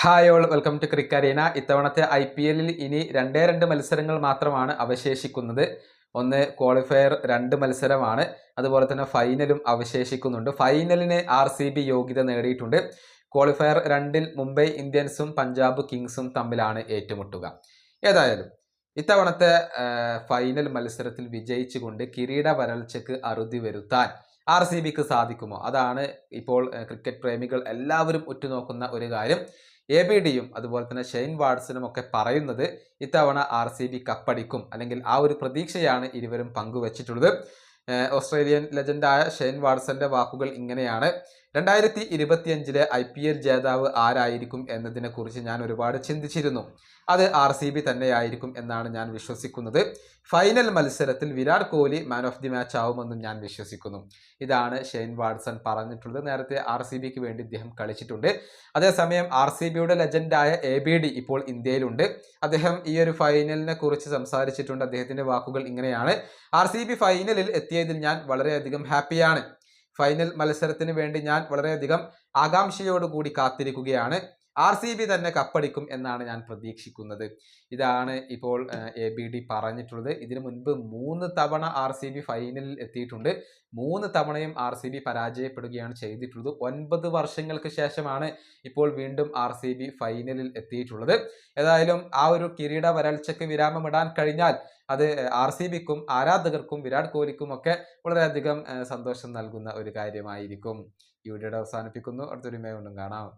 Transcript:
Hi all welcome to ക്രിക്കറീന ഇത്തവണത്തെ I P എല്ലിൽ ഇനി രണ്ടേ രണ്ട് മത്സരങ്ങൾ മാത്രമാണ് അവശേഷിക്കുന്നത്. ഒന്ന് ക്വാളിഫയർ രണ്ട് മത്സരമാണ്. അതുപോലെ തന്നെ ഫൈനലും അവശേഷിക്കുന്നുണ്ട്. ഫൈനലിന് ആർ സി ബി യോഗ്യത നേടിയിട്ടുണ്ട്. ക്വാളിഫയർ രണ്ടിൽ മുംബൈ ഇന്ത്യൻസും പഞ്ചാബ് കിങ്സും തമ്മിലാണ് ഏറ്റുമുട്ടുക. ഏതായാലും ഇത്തവണത്തെ ഫൈനൽ മത്സരത്തിൽ വിജയിച്ചുകൊണ്ട് കിരീട വരൾച്ചയ്ക്ക് അറുതി വരുത്താൻ ആർ സി ബിക്ക് സാധിക്കുമോ? അതാണ് ഇപ്പോൾ ക്രിക്കറ്റ് പ്രേമികൾ എല്ലാവരും ഉറ്റുനോക്കുന്ന ഒരു കാര്യം. എ ബി ഡിയും അതുപോലെ തന്നെ ഷെയ്ൻ വാട്സനും ഒക്കെ പറയുന്നത് ഇത്തവണ ആർ സി ബി കപ്പടിക്കും അല്ലെങ്കിൽ ആ ഒരു പ്രതീക്ഷയാണ് ഇരുവരും പങ്കുവച്ചിട്ടുള്ളത്. ഓസ്ട്രേലിയൻ ലെജൻഡായ ഷെയ്ൻ വാട്സന്റെ വാക്കുകൾ ഇങ്ങനെയാണ്. രണ്ടായിരത്തി ഇരുപത്തിയഞ്ചിലെ ഐ പി എൽ ജേതാവ് ആരായിരിക്കും എന്നതിനെ കുറിച്ച് ഞാൻ ഒരുപാട് ചിന്തിച്ചിരുന്നു. അത് ആർ സി ബി തന്നെയായിരിക്കും എന്നാണ് ഞാൻ വിശ്വസിക്കുന്നത്. ഫൈനൽ മത്സരത്തിൽ Virat Kohli man of the match ആവുമെന്നും ഞാൻ വിശ്വസിക്കുന്നു. ഇതാണ് ഷെയ്ൻ വാട്സൺ പറഞ്ഞിട്ടുള്ളത്. നേരത്തെ ആർ സി ബിക്ക് വേണ്ടി ഇദ്ദേഹം കളിച്ചിട്ടുണ്ട്. അതേസമയം ആർ സി ബിയുടെ ലെജൻഡായ എ ബി ഡി ഇപ്പോൾ ഇന്ത്യയിലുണ്ട്. അദ്ദേഹം ഈ ഒരു ഫൈനലിനെ കുറിച്ച് സംസാരിച്ചിട്ടുണ്ട്. അദ്ദേഹത്തിന്റെ വാക്കുകൾ ഇങ്ങനെയാണ്. ആർ സി ബി ഫൈനലിൽ എത്തിയതിൽ ഞാൻ വളരെയധികം ഹാപ്പിയാണ് ഫൈനൽ മത്സരത്തിന് വേണ്ടി ഞാൻ വളരെയധികം ആകാംക്ഷയോടുകൂടി കാത്തിരിക്കുകയാണ്. ആർ സി ബി തന്നെ കപ്പടിക്കും എന്നാണ് ഞാൻ പ്രതീക്ഷിക്കുന്നത്. ഇതാണ് ഇപ്പോൾ എ ബി ഡി പറഞ്ഞിട്ടുള്ളത്. ഇതിനു മുൻപ് മൂന്ന് തവണ ആർ സി ബി ഫൈനലിൽ എത്തിയിട്ടുണ്ട്. മൂന്ന് തവണയും ആർ സി ബി പരാജയപ്പെടുകയാണ് ചെയ്തിട്ടുള്ളത്. ഒൻപത് വർഷങ്ങൾക്ക് ശേഷമാണ് ഇപ്പോൾ വീണ്ടും ആർ സി ബി ഫൈനലിൽ എത്തിയിട്ടുള്ളത്. ഏതായാലും ആ ഒരു കിരീട വരൾച്ചയ്ക്ക് വിരാമമിടാൻ കഴിഞ്ഞാൽ അത് ആർ സി ബിക്കും ആരാധകർക്കും വിരാട് കോഹ്ലിക്കും ഒക്കെ വളരെയധികം സന്തോഷം നൽകുന്ന ഒരു കാര്യമായിരിക്കും. ഈ വീഡിയോയുടെ അവസാനിപ്പിക്കുന്നു. അടുത്തൊരു മേ കാണാം.